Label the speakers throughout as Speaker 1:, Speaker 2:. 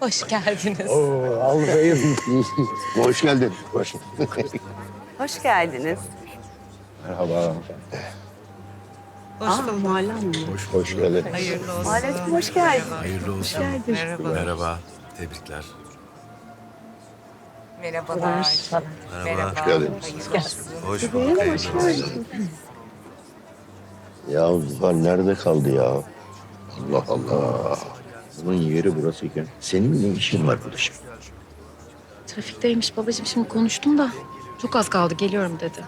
Speaker 1: Hoş geldiniz.
Speaker 2: Oo, Albeyim. Hoş geldin. Hoş.
Speaker 3: Hoş geldiniz.
Speaker 2: Merhaba.
Speaker 1: Hoş bulduk.
Speaker 3: Muallem mi?
Speaker 2: Hoş, hoş geldin.
Speaker 1: Hayırlı olsun.
Speaker 3: Aleyküm hoş geldin.
Speaker 4: Hayırlı olsun.
Speaker 1: Merhaba.
Speaker 4: Merhaba. Tebrikler.
Speaker 1: Merhabalar.
Speaker 4: Merhaba.
Speaker 2: Hoş geldin.
Speaker 4: Hoş bulduk. Hayırlı olsun.
Speaker 2: Ya Zuhal nerede kaldı ya? Allah Allah. Bunun yeri burasıyken senin ne işin var burada şimdi?
Speaker 5: Trafikteymiş babacığım şimdi konuştum da çok az kaldı geliyorum dedi.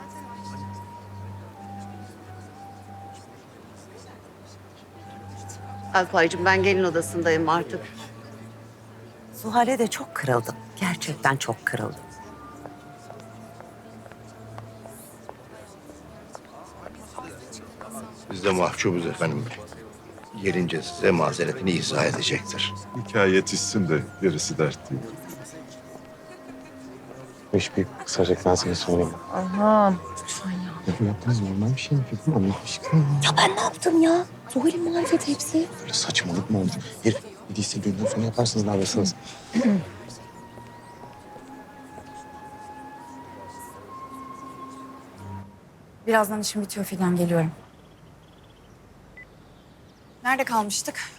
Speaker 3: Alpaycığım ben gelin odasındayım artık. Zuhal'e de çok kırıldım. Gerçekten çok kırıldım.
Speaker 2: Biz de mahcubuz efendim. Gelince size mazeretini izah edecektir.
Speaker 6: Hikaye yetişsin de gerisi dert değil.
Speaker 7: İş bir kısaca ben sana söyleyeyim.
Speaker 5: Aha. Lütfen ya.
Speaker 7: Ya yaptınız normal bir şey mi? Fikrim Allah aşkına.
Speaker 5: Ya ben ne yaptım ya? Zuhal'in marifeti hepsi.
Speaker 7: Böyle saçmalık mı olur? Herif bir değilse düğünden sonra yaparsınız ne yapıyorsunuz?
Speaker 8: Birazdan işim bitiyor Fidan geliyorum. Nerede kalmıştık?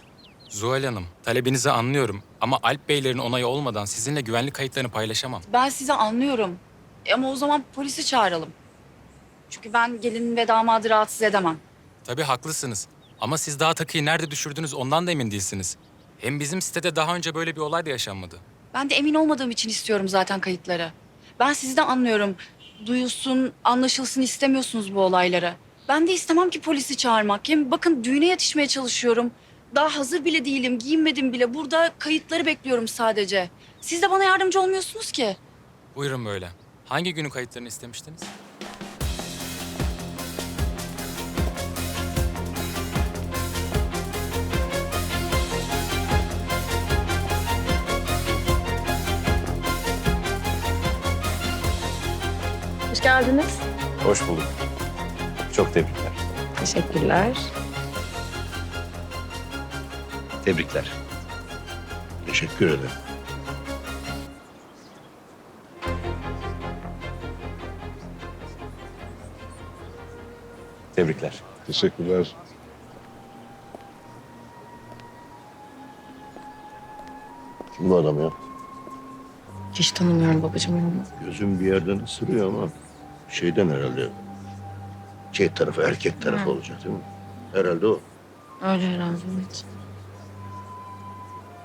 Speaker 9: Zuhal Hanım, talebinizi anlıyorum ama Alp Beylerin onayı olmadan sizinle güvenlik kayıtlarını paylaşamam.
Speaker 8: Ben sizi anlıyorum. E Ama o zaman polisi çağıralım. Çünkü ben gelin ve damadı rahatsız edemem.
Speaker 9: Tabii haklısınız ama siz daha takıyı nerede düşürdünüz ondan da emin değilsiniz. Hem bizim sitede daha önce böyle bir olay da yaşanmadı.
Speaker 8: Ben de emin olmadığım için istiyorum zaten kayıtları. Ben sizi de anlıyorum. Duyulsun, anlaşılsın istemiyorsunuz bu olayları. Ben de istemem ki polisi çağırmak. Hem bakın düğüne yetişmeye çalışıyorum. Daha hazır bile değilim, giyinmedim bile. Burada kayıtları bekliyorum sadece. Siz de bana yardımcı olmuyorsunuz ki.
Speaker 9: Buyurun böyle. Hangi günün kayıtlarını istemiştiniz?
Speaker 5: Hoş geldiniz.
Speaker 7: Hoş bulduk. Çok tebrikler.
Speaker 5: Teşekkürler.
Speaker 2: Tebrikler. Teşekkür ederim.
Speaker 7: Tebrikler.
Speaker 6: Teşekkürler.
Speaker 2: Kim bu adam ya?
Speaker 5: Hiç tanımıyorum babacığım onu.
Speaker 2: Gözüm bir yerden ısırıyor ama şeyden herhalde. Şey tarafı, erkek tarafı olacak değil mi? Herhalde o.
Speaker 5: Öyle herhalde evet.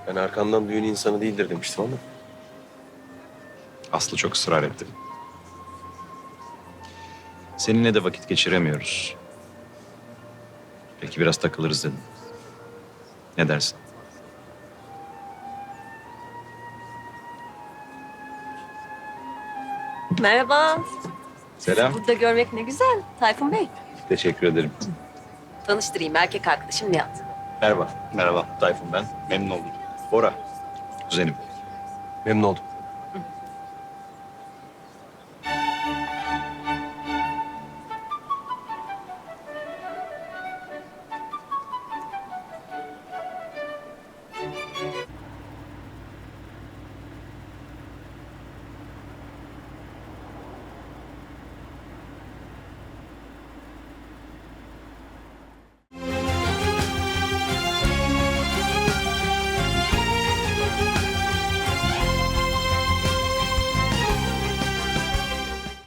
Speaker 7: Ben arkandan düğün insanı değildir demiştim ama.
Speaker 10: Aslı çok ısrar etti. Seninle de vakit geçiremiyoruz. Peki biraz takılırız dedim. Ne dersin?
Speaker 3: Merhaba.
Speaker 10: Selam.
Speaker 3: Burada görmek ne güzel. Tayfun Bey.
Speaker 10: Teşekkür ederim.
Speaker 3: Tanıştırayım erkek arkadaşım Nihat.
Speaker 10: Merhaba. Merhaba. Tayfun ben. Memnun oldum. Bora. Kuzenim.
Speaker 7: Memnun oldum.